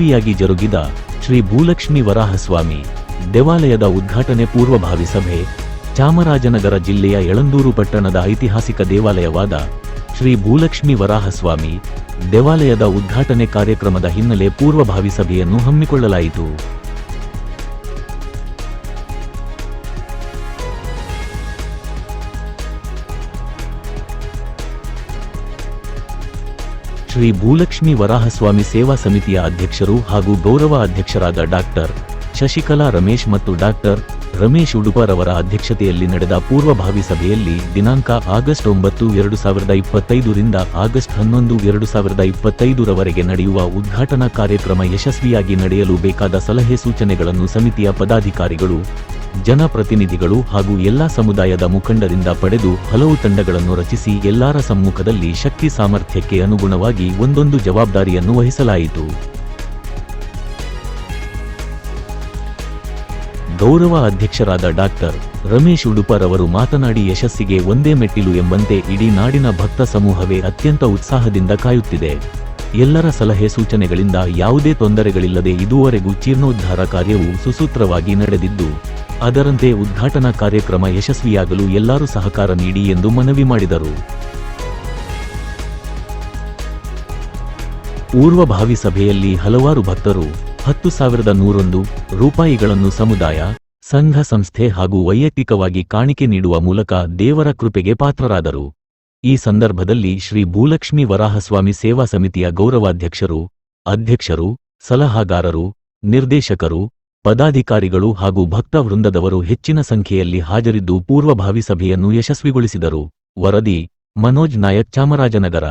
ಯಶಸ್ವಿಯಾಗಿ ಜರುಗಿದ ಶ್ರೀ ಭೂಲಕ್ಷ್ಮಿ ವರಾಹಸ್ವಾಮಿ ದೇವಾಲಯದ ಉದ್ಘಾಟನೆ ಪೂರ್ವಭಾವಿ ಸಭೆ, ಚಾಮರಾಜನಗರ ಜಿಲ್ಲೆಯ ಯಳಂದೂರು ಪಟ್ಟಣದ ಐತಿಹಾಸಿಕ ದೇವಾಲಯವಾದ ಶ್ರೀ ಭೂಲಕ್ಷ್ಮಿ ವರಾಹಸ್ವಾಮಿ ದೇವಾಲಯದ ಉದ್ಘಾಟನೆ ಕಾರ್ಯಕ್ರಮದ ಹಿನ್ನೆಲೆ ಪೂರ್ವಭಾವಿ ಸಭೆಯನ್ನು ಹಮ್ಮಿಕೊಳ್ಳಲಾಯಿತು. ಶ್ರೀ ಭೂಲಕ್ಷ್ಮಿ ವರಾಹಸ್ವಾಮಿ ಸೇವಾ ಸಮಿತಿಯ ಅಧ್ಯಕ್ಷರು ಹಾಗೂ ಗೌರವ ಅಧ್ಯಕ್ಷರಾದ ಡಾಕ್ಟರ್ ಶಶಿಕಲಾ ರಮೇಶ್ ಮತ್ತು ಡಾಕ್ಟರ್ ರಮೇಶ್ ಉಡುಪರವರ ಅಧ್ಯಕ್ಷತೆಯಲ್ಲಿ ನಡೆದ ಪೂರ್ವಭಾವಿ ಸಭೆಯಲ್ಲಿ ದಿನಾಂಕ ಆಗಸ್ಟ್ ಒಂಬತ್ತು, ಎರಡು ಸಾವಿರದ ಇಪ್ಪತ್ತೈದರಿಂದ ಆಗಸ್ಟ್ ಹನ್ನೊಂದು, ಎರಡು ಸಾವಿರದ ಇಪ್ಪತ್ತೈದರವರೆಗೆ ನಡೆಯುವ ಉದ್ಘಾಟನಾ ಕಾರ್ಯಕ್ರಮ ಯಶಸ್ವಿಯಾಗಿ ನಡೆಯಲು ಬೇಕಾದ ಸಲಹೆ ಸೂಚನೆಗಳನ್ನು ಸಮಿತಿಯ ಪದಾಧಿಕಾರಿಗಳು ಜನಪ್ರತಿನಿಧಿಗಳು ಹಾಗೂ ಎಲ್ಲಾ ಸಮುದಾಯದ ಮುಖಂಡರಿಂದ ಪಡೆದು ಹಲವು ತಂಡಗಳನ್ನು ರಚಿಸಿ ಎಲ್ಲರ ಸಮ್ಮುಖದಲ್ಲಿ ಶಕ್ತಿ ಸಾಮರ್ಥ್ಯಕ್ಕೆ ಅನುಗುಣವಾಗಿ ಒಂದೊಂದು ಜವಾಬ್ದಾರಿಯನ್ನು ವಹಿಸಲಾಯಿತು. ಗೌರವ ಅಧ್ಯಕ್ಷರಾದ ಡಾಕ್ಟರ್ ರಮೇಶ್ ಉಡುಪರವರು ಮಾತನಾಡಿ ಯಶಸ್ಸಿಗೆ ಒಂದೇ ಮೆಟ್ಟಿಲು ಎಂಬಂತೆ ಇಡೀ ನಾಡಿನ ಭಕ್ತ ಸಮೂಹವೇ ಅತ್ಯಂತ ಉತ್ಸಾಹದಿಂದ ಕಾಯುತ್ತಿದೆ. ಎಲ್ಲರ ಸಲಹೆ ಸೂಚನೆಗಳಿಂದ ಯಾವುದೇ ತೊಂದರೆಗಳಿಲ್ಲದೆ ಇದುವರೆಗೂ ಜೀರ್ಣೋದ್ಧಾರ ಕಾರ್ಯವು ಸುಸೂತ್ರವಾಗಿ ನಡೆದಿದ್ದು, ಅದರಂತೆ ಉದ್ಘಾಟನಾ ಕಾರ್ಯಕ್ರಮ ಯಶಸ್ವಿಯಾಗಲು ಎಲ್ಲರೂ ಸಹಕಾರ ನೀಡಿ ಎಂದು ಮನವಿ ಮಾಡಿದರು. ಪೂರ್ವಭಾವಿ ಸಭೆಯಲ್ಲಿ ಹಲವಾರು ಭಕ್ತರು, ಹತ್ತು ಸಾವಿರದ ನೂರೊಂದು ರೂಪಾಯಿಗಳನ್ನು ಸಮುದಾಯ, ಸಂಘ ಸಂಸ್ಥೆ ಹಾಗೂ ವೈಯಕ್ತಿಕವಾಗಿ ಕಾಣಿಕೆ ನೀಡುವ ಮೂಲಕ ದೇವರ ಕೃಪೆಗೆ ಪಾತ್ರರಾದರು. ಈ ಸಂದರ್ಭದಲ್ಲಿ ಶ್ರೀ ಭೂಲಕ್ಷ್ಮಿ ವರಾಹಸ್ವಾಮಿ ಸೇವಾ ಸಮಿತಿಯ ಗೌರವಾಧ್ಯಕ್ಷರು, ಅಧ್ಯಕ್ಷರು, ಸಲಹಾಗಾರರು, ನಿರ್ದೇಶಕರು, ಪದಾಧಿಕಾರಿಗಳು ಹಾಗೂ ಭಕ್ತ ವೃಂದದವರು ಹೆಚ್ಚಿನ ಸಂಖ್ಯೆಯಲ್ಲಿ ಹಾಜರಿದ್ದು ಪೂರ್ವಭಾವಿ ಸಭೆಯನ್ನು ಯಶಸ್ವಿಗೊಳಿಸಿದರು. ವರದಿ, ಮನೋಜ್ ನಾಯಕ್ ಚಾಮರಾಜನಗರ.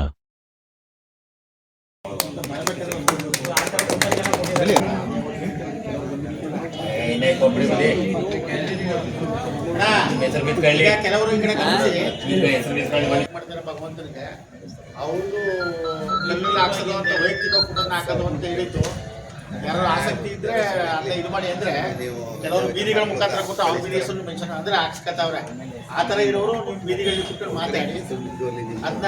ಈಗ ಕೆಲವರು ಈ ಕಡೆ ಗಮನಿಸಿ. ಮಾಡ್ತಾರೆ ಭಗವಂತನಿಗೆ. ಅವ್ರದ್ದು ಕಣ್ಣಲ್ಲಿ ಹಾಕ್ಸೋದು ಅಂತ ವೈಯಕ್ತಿಕ ಫೋಟೋನ ಹಾಕೋದು ಅಂತ ಹೇಳಿದ್ದು. ಯಾರು ಆಸಕ್ತಿ ಇದ್ರೆ ಅಲ್ಲೇ ಇದು ಮಾಡಿ ಅಂದ್ರೆ ಕೆಲವರು ಬೀದಿಗಳ ಮುಖಾಂತರ ಕೊಟ್ಟು ಅವ್ರ ಬೀದಿ ಹೆಸರು ಮೆನ್ಷನ್ ಅಂದ್ರೆ ಹಾಕ್ಸ್ಕತ್ತವ್ರೆ ಆ ತರ ಇರೋರು ನಿಮ್ ಬೀದಿಗಳಲ್ಲಿ ಕೂತ್ಕೊಂಡು ಮಾತಾಡಿ. ಅದನ್ನ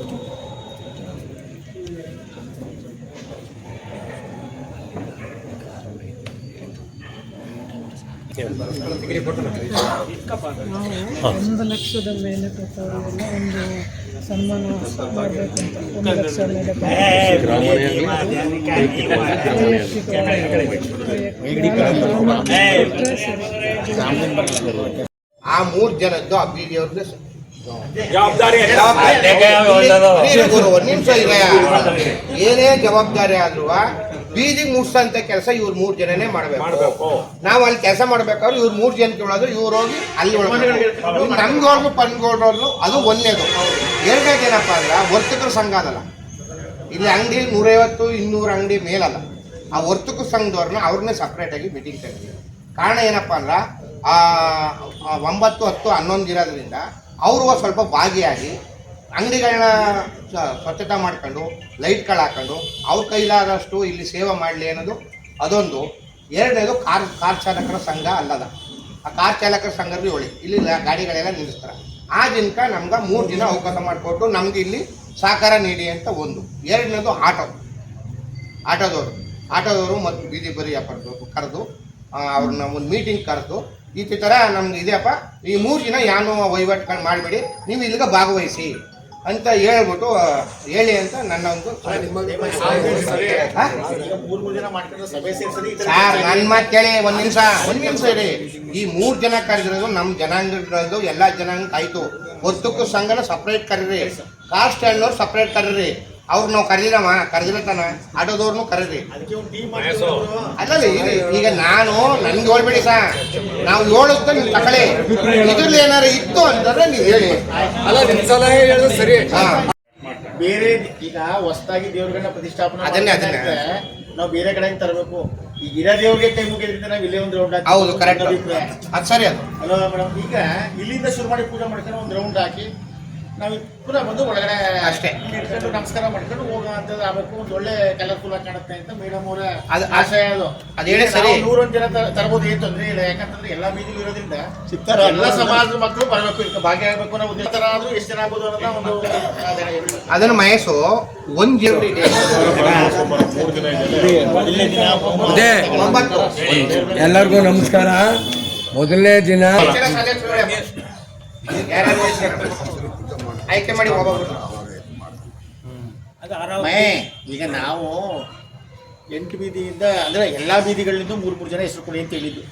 ಒಂದು ಲಕ್ಷದ ಮೇಲೆ ಕೊಟ್ಟವರಿಗೆಲ್ಲ ಒಂದು ಸನ್ಮಾನ ಮಾಡಬೇಕಂತ ಒಂದು ಲಕ್ಷ ಮೇಲೆ ಆ ಮೂರ್ ಜನದ್ದು ಆ ಬಿ ಜವಾಬ್ದಾರಿ ಒಂದ್ ನಿಮಿಷ ಇದೆ ಏನೇ ಜವಾಬ್ದಾರಿ ಆದ್ರೂ ಬೀದಿಗೆ ಮುಟ್ಸಂತ ಕೆಲಸ ಇವ್ರು ಮೂರು ಜನನೇ ಮಾಡಬೇಕು. ನಾವು ಅಲ್ಲಿ ಕೆಲಸ ಮಾಡ್ಬೇಕಾದ್ರೆ ಇವ್ರು ಮೂರು ಜನ ಕೇಳೋದು ಇವ್ರು ಹೋಗಿ ಅಲ್ಲಿ ನಮ್ಗೋರ್ಗು ಪನ್ಗೋಡ್ರು ಅದು ಒಂದೇದು. ಎರಡನೇದು ಏನಪ್ಪ ಅಂದ್ರೆ ವರ್ತಕರ ಸಂಘ ಅದಲ್ಲ. ಇಲ್ಲಿ ಅಂಗಡಿ ನೂರೈವತ್ತು ಇನ್ನೂರು ಅಂಗಡಿ ಮೇಲಲ್ಲ. ಆ ವರ್ತಕ ಸಂಘದವ್ರನ್ನ ಅವ್ರನ್ನೇ ಸಪ್ರೇಟಾಗಿ ಮೀಟಿಂಗ್ ಕರೀತೀವಿ ಕಾರಣ ಏನಪ್ಪ ಅಂದ್ರೆ ಆ ಆ ಒಂಬತ್ತು ಹತ್ತು ಹನ್ನೊಂದು ಇರೋದ್ರಿಂದ ಅವರು ಸ್ವಲ್ಪ ಭಾಗಿಯಾಗಿ ಅಂಗಡಿಗಳನ್ನ ಸ್ವಚ್ಛತೆ ಮಾಡ್ಕೊಂಡು, ಲೈಟ್ಗಳು ಹಾಕೊಂಡು, ಅವ್ರ ಕೈಲಾದಷ್ಟು ಇಲ್ಲಿ ಸೇವೆ ಮಾಡಲಿ ಅನ್ನೋದು ಅದೊಂದು. ಎರಡನೇದು ಕಾರ್ ಕಾರ್ ಚಾಲಕರ ಸಂಘ ಅಲ್ಲದ. ಆ ಕಾರ್ ಚಾಲಕರ ಸಂಘದ ಒಳ್ಳೆ ಇಲ್ಲಿ ಗಾಡಿಗಳೆಲ್ಲ ನಿಲ್ಲಿಸ್ತಾರೆ. ಆ ದಿನಕ ನಮ್ಗೆ ಮೂರು ದಿನ ಅವಕಾಶ ಮಾಡಿಕೊಟ್ಟು ನಮ್ಗೆ ಇಲ್ಲಿ ಸಹಕಾರ ನೀಡಿ ಅಂತ ಒಂದು. ಎರಡನೇದು ಆಟೋ. ಆಟೋದವರು. ಆಟೋದವರು ಮತ್ತು ಬೀದಿ ಬರಿ ವ್ಯಾಪಾರದವರು ಕರೆದು ಅವ್ರನ್ನ ಒಂದು ಮೀಟಿಂಗ್ ಕರೆದು, ಈ ಥರ ನಮ್ಗೆ ಇದೆಯಪ್ಪ, ಈ ಮೂರು ದಿನ ಯಾನು ವಹಿವಾಟುಗಳು ಮಾಡಬೇಡಿ, ನೀವು ಇಲ್ಲಿಗೆ ಭಾಗವಹಿಸಿ. ಅಂತ ಹೇಳ್ಬಿಟ್ಟು ಹೇಳಿ ಅಂತ ನನ್ನ ಒಂದು? ಸರ್ ನನ್ನ ಮಾತು ಕೇಳಿ ಒಂದ್ ನಿಮಿಷ. ಒಂದ್ ನಿಮಿಷ ಇರಿ. ಈ ಮೂರ್ ಜನ ಕರೆದಿರೋದು ನಮ್ ಜನಾಂಗದ್ದು ಎಲ್ಲಾ ಜನಾಂಗ ಆಯ್ತು. ಒತ್ತಕ್ಕೂ ಸಂಘನ ಸಪ್ರೇಟ್ ಕರೀರಿ. ಕಾಸ್ಟ್ ಅನ್ನೋರು ಸಪ್ರೇಟ್ ಕರೀರಿ. ಅವ್ರು ನಾವು ಕರೆದಿರಮ್ಮ ಕರೆದಿರತ್ತಾನ ಆಟೋದವ್ರನ್ನೂ ಕರೀರಿ. ಅದಕ್ಕೆ ಒಂದು ಟೀಮ್ ಅಲ್ಲಲ್ಲ ಈಗ- ಈಗ ನಾನು ನನ್ಗೆ ಹೇಳ್ಬೇಡಿ ಸಾ. ನಾವು ಹೇಳುತ್ತ ನೀವು ತಕಳಿ. ಇದ್ರಲ್ಲಿ ಏನಾರು ಇತ್ತು ಅಂತಂದ್ರೆ ನೀವು ಹೇಳಿ. ಅಲ್ಲ ನಿಮ್ ಸಲಹೆ ಸರಿ. ಹಾ. ಬೇರೆ ಈಗ ಹೊಸದಾಗಿ ದೇವ್ರಗಳನ್ನ ಪ್ರತಿಷ್ಠಾಪನೆ ಅದನ್ನೇ, ಅದನ್ನೇ. ನಾವು ಬೇರೆ ಕಡೆಗೆ ತರಬೇಕು. ಈಗ ಇರೋ ದೇವ್ರಿಗೆ ಕೈ ಮುಗಿದ್ರಿಂದ ನಾವು ಇಲ್ಲೇ ಒಂದು ರೌಂಡ್ ಹೌದು ಕರೆಕ್ಟ್ ಅದು ಸರಿ ಅದು. ಅಲ್ವಾ ಮೇಡಮ್? ಈಗ ಇಲ್ಲಿಂದ ಶುರು ಮಾಡಿ ಪೂಜೆ ಮಾಡ್ಕೊಂಡು ಒಂದು ರೌಂಡ್ ಹಾಕಿ. ನಾವು ಪುನಃ ಬಂದು ಒಳಗಡೆ ಅಷ್ಟೇ. ಇಟ್ಕೊಂಡು ನಮಸ್ಕಾರ ಮಾಡ್ಕೊಂಡು ಹೋಗೋ ಆಗಬೇಕು. ಆಗ್ಬೇಕು ಒಂದು ಒಳ್ಳೆ ಕಲರ್ಫುಲ್ ಆಗಿ ಕಾಣುತ್ತೆ ಅಂತ ಮೇಡಮ್ ಅವರ ಅದು- ಆಶಯ ಅದು. ಅದು ಹೇಳಿ ಸರಿ. ನೂರೊಂದು ಜನ ತರಬಹುದು ತರ್ಬೋದು ಏನು ತೊಂದರೆ ಇಲ್ಲ. ಯಾಕಂತಂದ್ರೆ ಎಲ್ಲ ಬೀದಿಲಿ ಇರೋದ್ರಿಂದ ಎಲ್ಲ ಸಮಾಜದ ಮಕ್ಕಳು ಬರಬೇಕು. ಇದಕ್ಕೆ ಭಾಗಿಯಾಗಬೇಕು ಅನ್ನೋ ಉದ್ದೇಶ ತರ ಆದ್ರೂ ಎಷ್ಟು ಜನ ಆಗ್ಬೋದು ಅನ್ನೋದನ್ನ ಒಂದು ಅದನ್ನು ಮಹೇಶು ಒಂದು ಇದೆ. ಎಲ್ಲರಿಗೂ ನಮಸ್ಕಾರ. ಮೊದಲನೇ ದಿನ ಆಯ್ಕೆ ಮಾಡಿ ಆರಾಮ ಮೇ ಈಗ ನಾವು ಎಂಟು ಬೀದಿಯಿಂದ ಅಂದ್ರೆ ಎಲ್ಲಾ ಬೀದಿಗಳಿಂದ ಮೂರು ಮೂರು ಜನ ಹೆಸರು ಕೊಡಿ ಅಂತ ಹೇಳಿದ್ದು.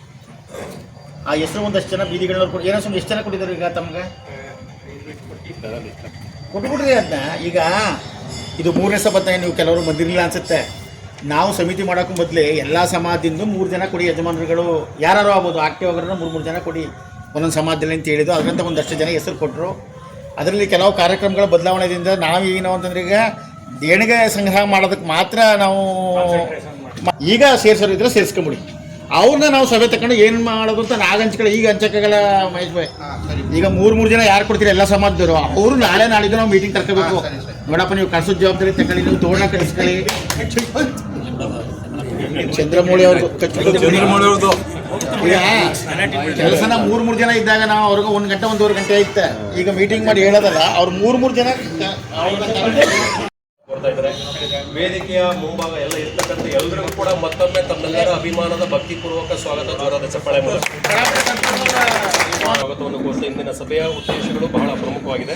ಆ ಹೆಸರು ಒಂದಷ್ಟು ಜನ ಬೀದಿಗಳನ್ನ ಕೊಡಿ ಏನೋ ಸುಮ್ಮನೆ ಎಷ್ಟು ಜನ ಕೊಟ್ಟಿದ್ರು ಈಗ ತಮ್ಗೆ? ಕೊಟ್ಬಿಡ್ರಿ ಅದನ್ನ ಈಗ ಇದು ಮೂರನೇ ಸಭೆ ನೀವು ಕೆಲವರು ಬಂದಿರಲಿಲ್ಲ ಅನ್ಸುತ್ತೆ. ನಾವು ಸಮಿತಿ ಮಾಡೋಕ್ಕೂ ಮೊದಲೇ ಎಲ್ಲ ಸಮಾಜದಿಂದ ಮೂರು ಜನ ಕೊಡಿ ಯಜಮಾನರುಗಳು. ಯಾರು ಆಗ್ಬೋದು ಆಕ್ಟಿವ್ ಆಗ್ರೂ ಮೂರು ಮೂರು ಜನ ಕೊಡಿ. ಒಂದೊಂದು ಸಮಾಜದಲ್ಲಿ ಅಂತ ಹೇಳಿದ್ದು ಅದರಂತ ಒಂದಷ್ಟು ಜನ ಹೆಸರು ಕೊಟ್ಟರು ಅದರಲ್ಲಿ ಕೆಲವು ಕಾರ್ಯಕ್ರಮಗಳ ಬದಲಾವಣೆಯಿಂದ ನಾವು ಏನೋ ಅಂತಂದ್ರೆ ಈಗ ದೇಣಿಗೆ ಸಂಗ್ರಹ ಮಾಡೋದಕ್ಕೆ ಮಾತ್ರ ನಾವು ಈಗ ಸೇರಿಸೋರು ಇದ್ರೆ ಸೇರಿಸ್ಕೊಂಬಿಡಿ. ಅವ್ರನ್ನ ನಾವು ಸಭೆ ತಕೊಂಡು ಏನು ಮಾಡೋದು ಅಂತ ನಾಗ ಹಂಚ್ಕೊಳ್ಳಿ ಈಗ ಹಂಚಕಗಳ ಮಹೇಶ್ ಭಾಯ್ ಈಗ ಮೂರು ಮೂರು ಜನ ಯಾರು ಕೊಡ್ತೀರಿ ಎಲ್ಲ ಸಮಾಜದವರು? ಅವರು ನಾಳೆ ನಾಳಿದ್ದು ನಾವು ಮೀಟಿಂಗ್ ಸರಿ. ನೋಡಪ್ಪ ನೀವು ಕಳ್ಸೋದ್ ಜವಾಬ್ದಾರಿ ತಗೊಳ್ಳಿ ನೀವು ತೋರಣ ಕಳಿಸ್ಕೊಳ್ಳಿ. ಚಂದ್ರಮೌಳಿ ಅವ್ರದ್ದು. ಕೆಲಸನ ಮೂರ್ ಮೂರ್ ಜನ ಇದ್ದಾಗ ನಾವು ಅವ್ರಿಗೆ ಒಂದ್ ಗಂಟೆ ಒಂದೂವರೆ ಗಂಟೆ ಐತೆ ಈಗ ಮೀಟಿಂಗ್ ಮಾಡಿ ಹೇಳೋದಲ್ಲ ಅವ್ರ ಮೂರ್ ಮೂರ್ ಜನ ಕೊಡ್ತಾ ಇದ್ದಾರೆ. ವೇದಿಕೆಯ ಮುಂಭಾಗ ಎಲ್ಲ ಇರ್ತಕ್ಕಂಥ ಎಲ್ಲರಿಗೂ ಕೂಡ ಮತ್ತೊಮ್ಮೆ ತಮ್ಮೆಲ್ಲರ ಅಭಿಮಾನದ ಭಕ್ತಿಪೂರ್ವಕ ಸ್ವಾಗತ ಜೋರಾದ ಚಪ್ಪಾಳೆ ಮೂಲಕ ಸ್ವಾಗತವನ್ನು ಇಂದಿನ ಸಭೆಯ ಉದ್ದೇಶಗಳು ಬಹಳ ಪ್ರಮುಖವಾಗಿದೆ.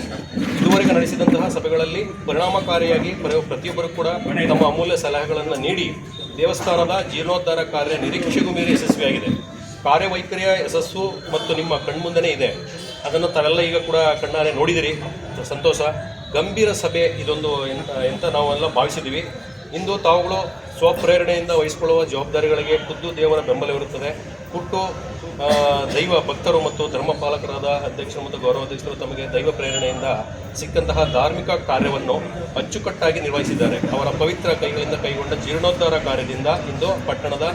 ಇದುವರೆಗೆ ನಡೆಸಿದಂತಹ ಸಭೆಗಳಲ್ಲಿ ಪರಿಣಾಮಕಾರಿಯಾಗಿ ಪ್ರ- ಪ್ರತಿಯೊಬ್ಬರು ಕೂಡ ತಮ್ಮ ಅಮೂಲ್ಯ ಸಲಹೆಗಳನ್ನು ನೀಡಿ ದೇವಸ್ಥಾನದ ಜೀರ್ಣೋದ್ಧಾರ ಕಾರ್ಯ ನಿರೀಕ್ಷೆಗೂ ಮೀರಿ ಯಶಸ್ವಿಯಾಗಿದೆ. ಕಾರ್ಯವೈಖರಿಯ ಯಶಸ್ಸು ಮತ್ತು ನಿಮ್ಮ ಕಣ್ಮುಂದೆನೇ ಇದೆ. ಅದನ್ನು ತಾವೆಲ್ಲ ಈಗ ಕೂಡ ಕಣ್ಣಾರೆ ನೋಡಿದಿರಿ. ಸಂತೋಷ. ಗಂಭೀರ ಸಭೆ ಇದೊಂದು ಎಂತ ಎಂತ ನಾವೆಲ್ಲ ಭಾವಿಸಿದ್ದೀವಿ. ಇಂದು ತಾವುಗಳು ಸ್ವಪ್ರೇರಣೆಯಿಂದ ವಹಿಸಿಕೊಳ್ಳುವ ಜವಾಬ್ದಾರಿಗಳಿಗೆ ಖುದ್ದು ದೇವರ ಬೆಂಬಲವಿರುತ್ತದೆ. ಹುಟ್ಟು ದೈವ ಭಕ್ತರು ಮತ್ತು ಧರ್ಮಪಾಲಕರಾದ ಅಧ್ಯಕ್ಷರು ಮತ್ತು ಗೌರವಾಧ್ಯಕ್ಷರು ತಮಗೆ ದೈವ ಪ್ರೇರಣೆಯಿಂದ ಸಿಕ್ಕಂತಹ ಧಾರ್ಮಿಕ ಕಾರ್ಯವನ್ನು ಅಚ್ಚುಕಟ್ಟಾಗಿ ನಿರ್ವಹಿಸಿದ್ದಾರೆ. ಅವರ ಪವಿತ್ರ ಕೈಗಳಿಂದ ಕೈಗೊಂಡ ಜೀರ್ಣೋದ್ಧಾರ ಕಾರ್ಯದಿಂದ ಇಂದು ಪಟ್ಟಣದ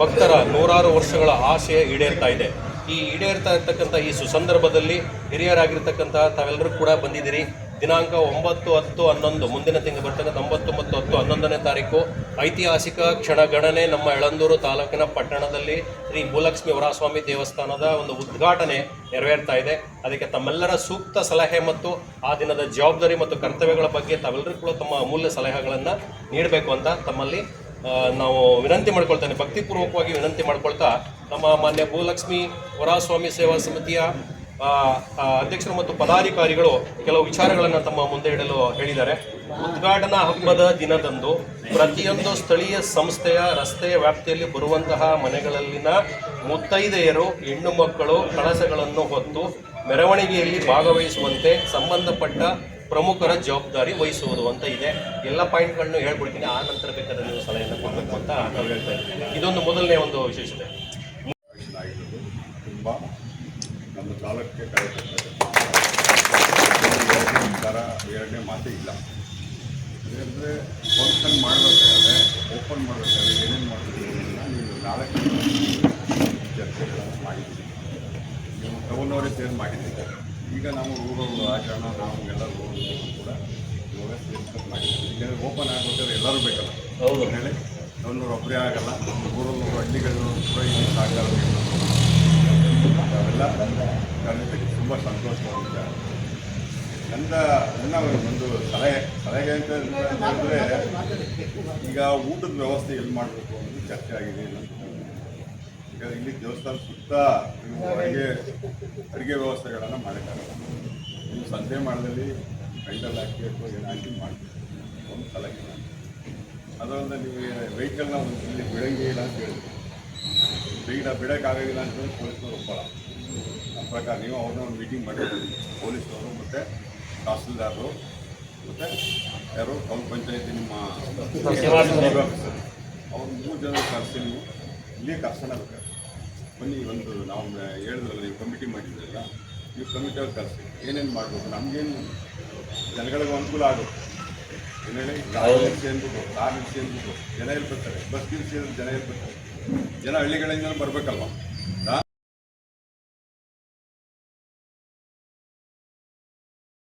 ಭಕ್ತರ ನೂರಾರು ವರ್ಷಗಳ ಆಶಯ ಈಡೇರ್ತಾ ಇದೆ. ಈ ಈಡೇರ್ತಾ ಇರ್ತಕ್ಕಂಥ ಈ ಸುಸಂದರ್ಭದಲ್ಲಿ ಹಿರಿಯರಾಗಿರ್ತಕ್ಕಂಥ ತಾವೆಲ್ಲರೂ ಕೂಡ ಬಂದಿದ್ದೀರಿ. ದಿನಾಂಕ ಒಂಬತ್ತು ಹತ್ತು ಹನ್ನೊಂದು, ಮುಂದಿನ ತಿಂಗಳು ಬರ್ತಕ್ಕಂಥ ಒಂಬತ್ತು ಮತ್ತು ಹತ್ತು ಹನ್ನೊಂದನೇ ತಾರೀಕು, ಐತಿಹಾಸಿಕ ಕ್ಷಣಗಣನೆ ನಮ್ಮ ಎಳಂದೂರು ತಾಲೂಕಿನ ಪಟ್ಟಣದಲ್ಲಿ ಶ್ರೀ ಭೂಲಕ್ಷ್ಮಿ ವರಸ್ವಾಮಿ ದೇವಸ್ಥಾನದ ಒಂದು ಉದ್ಘಾಟನೆ ನೆರವೇರ್ತಾ ಇದೆ. ಅದಕ್ಕೆ ತಮ್ಮೆಲ್ಲರ ಸೂಕ್ತ ಸಲಹೆ ಮತ್ತು ಆ ದಿನದ ಜವಾಬ್ದಾರಿ ಮತ್ತು ಕರ್ತವ್ಯಗಳ ಬಗ್ಗೆ ತಾವೆಲ್ಲರೂ ಕೂಡ ತಮ್ಮ ಅಮೂಲ್ಯ ಸಲಹೆಗಳನ್ನು ನೀಡಬೇಕು ಅಂತ ತಮ್ಮಲ್ಲಿ ನಾವು ವಿನಂತಿ ಮಾಡ್ಕೊಳ್ತೇನೆ. ಭಕ್ತಿಪೂರ್ವಕವಾಗಿ ವಿನಂತಿ ಮಾಡ್ಕೊಳ್ತಾ ನಮ್ಮ ಮಾನ್ಯ ಭೂಲಕ್ಷ್ಮಿ ವರಸ್ವಾಮಿ ಸೇವಾ ಸಮಿತಿಯ ಅಧ್ಯಕ್ಷರು ಮತ್ತು ಪದಾಧಿಕಾರಿಗಳು ಕೆಲವು ವಿಚಾರಗಳನ್ನು ತಮ್ಮ ಮುಂದೆ ಇಡಲು ಹೇಳಿದ್ದಾರೆ. ಉದ್ಘಾಟನಾ ಹಬ್ಬದ ದಿನದಂದು ಪ್ರತಿಯೊಂದು ಸ್ಥಳೀಯ ಸಂಸ್ಥೆಯ ರಸ್ತೆಯ ವ್ಯಾಪ್ತಿಯಲ್ಲಿ ಬರುವಂತಹ ಮನೆಗಳಲ್ಲಿನ ಮುತ್ತೈದೆಯರು, ಹೆಣ್ಣು ಮಕ್ಕಳು ಕಳಸಗಳನ್ನು ಹೊತ್ತು ಮೆರವಣಿಗೆಯಲ್ಲಿ ಭಾಗವಹಿಸುವಂತೆ ಸಂಬಂಧಪಟ್ಟ ಪ್ರಮುಖರ ಜವಾಬ್ದಾರಿ ವಹಿಸುವುದು ಅಂತ ಇದೆ. ಎಲ್ಲ ಪಾಯಿಂಟ್ಗಳನ್ನು ಹೇಳ್ಬಿಡ್ತೀನಿ ಆ ನಂತರ ಬೇಕಾದ್ರೆ ನೀವು ಸಲಹೆಯನ್ನು ಕೊಡಬೇಕು ಅಂತ ನಾವು ಹೇಳ್ತಾ ಇದೊಂದು ಮೊದಲನೇ ಒಂದು ವಿಶೇಷತೆ ಆಗಿರೋದು ತುಂಬ ನಮ್ಮ ತಾಲೂಕಿಗೆ ಕರೆತರ್ತದೆ ಥರ ಎರಡನೇ ಮಾತೇ ಇಲ್ಲ. ಅಂದರೆ ಫಂಕ್ಷನ್ ಮಾಡಬೇಕಾದ್ರೆ ಓಪನ್ ಮಾಡಬೇಕಾದ್ರೆ ಏನೇನು ಮಾಡಬೇಕು ಅನ್ನೋದನ್ನ ನೀವು ನಾಲ್ಕು ಚರ್ಚೆಗಳನ್ನು ಮಾಡಿದ್ದೀವಿ ನೀವು ತಗೊಂಡವರೇ ಸೇರಿ ಮಾಡಿದ್ದೀವಿ ಈಗ ನಾವು ರೂರಲ್ ಆಚರಣ ನಾವು ಎಲ್ಲ ರೂರಲ್ ಕೂಡ. ಇವಾಗ ಸೇರ್ಸ್ಕೊಂಡು ಮಾಡಿದ್ದೀವಿ ಏಕೆಂದರೆ ಓಪನ್ ಆಗಬೇಕಾದ್ರೆ ಎಲ್ಲರೂ ಬೇಕಲ್ಲ. ಹೌದು. ಹೇಳಿ ಅವ್ರನ್ನೂರು ಒಬ್ಬರೇ ಆಗಲ್ಲ. ರೂರಲ್ ಹಳ್ಳಿಗಳು ಕೂಡ ಇಲ್ಲಿ ಸಹಕಾರ ಬೇಕು ಅವೆಲ್ಲ ಕಲಿತಕ್ಕೆ ತುಂಬ ಸಂತೋಷವಾಗಿದೆ ನನ್ನ ನನ್ನ ಒಂದು ಸಲಹೆ ಸಲಹೆ ಅಂತ ಹೇಳಿದ್ರೆ, ಈಗ ಊಟದ ವ್ಯವಸ್ಥೆ ಎಲ್ಲಿ ಮಾಡಬೇಕು ಅನ್ನೋದು ಚರ್ಚೆ ಆಗಿದೆ. ಈಗ ಇಲ್ಲಿ ದೇವಸ್ಥಾನ ಸುತ್ತ ಅಡುಗೆ ಅಡುಗೆ ವ್ಯವಸ್ಥೆಗಳನ್ನು ಮಾಡಿದ್ದಾರೆ. ನೀವು ಸಂಜೆ ಮಾಡಿದಲ್ಲಿ ಕೈಂಡಲ್ಲಿ ಹಾಕಿ ಅಥವಾ ಏನು ಹಾಕಿ ಮಾಡಬೇಕು. ಒಂದು ಸಲಹೆ. ಅದರಿಂದ ನೀವು ವೆಹಿಕಲ್ನ ಒಂದು ಇಲ್ಲಿ ಬಿಡಂಗಿಲ್ಲ ಅಂತ ಹೇಳಿದ್ರು. ಬಿಡ ಬಿಡೋಕ್ಕಾಗೋದಿಲ್ಲ ಅಂತಂದ್ರೆ ಪೊಲೀಸ್ನವ್ರು ಒಪ್ಪಲ್ಲ. ನಮ್ಮ ಪ್ರಕಾರ ನೀವು ಅವ್ರನ್ನ ಒಂದು ಮೀಟಿಂಗ್ ಮಾಡಿದ್ದೀವಿ ಪೊಲೀಸ್ನವರು ಮತ್ತು ತಹಸೀಲ್ದಾರರು ಮತ್ತು ಯಾರು ಟೌನ್ ಪಂಚಾಯತಿ ನಿಮ್ಮ ಅವ್ರು ಮೂರು ಜನ ಕರೆಸಿ ನೀವು ಇಲ್ಲಿ ಕರ್ಸೋಣ ಬೇಕಾದ್ರೆ ಬನ್ನಿ ಒಂದು ನಾವು ಹೇಳಿದ್ರಲ್ಲ ನೀವು ಕಮಿಟಿ ಮಾಡಿದ್ರಲ್ಲ ನೀವು ಕಮಿಟಿಯವ್ರು ಕರೆಸಿ. ಏನೇನು ಮಾಡಬೇಕು? ನಮಗೇನು ಜನಗಳಿಗೆ ಅನುಕೂಲ ಆಗುತ್ತೆ. ಏನೇಳಿ ಗಾಡಿ ನಿಲ್ಸಿ ಅಂದ್ಬಿಟ್ಟು ಕಾರ್ ನಿಲ್ಸಿ ಅಂದ್ಬಿಟ್ಟು ಜನ ಇರ್ಬಿಡ್ತಾರೆ ಬಸ್ ನಿಲ್ಸಿ ಜನ ಇರ್ಬಿಡ್ತಾರೆ ಜನ ಹಳ್ಳಿಗಳಿಂದ ಬರಬೇಕಲ್ವ?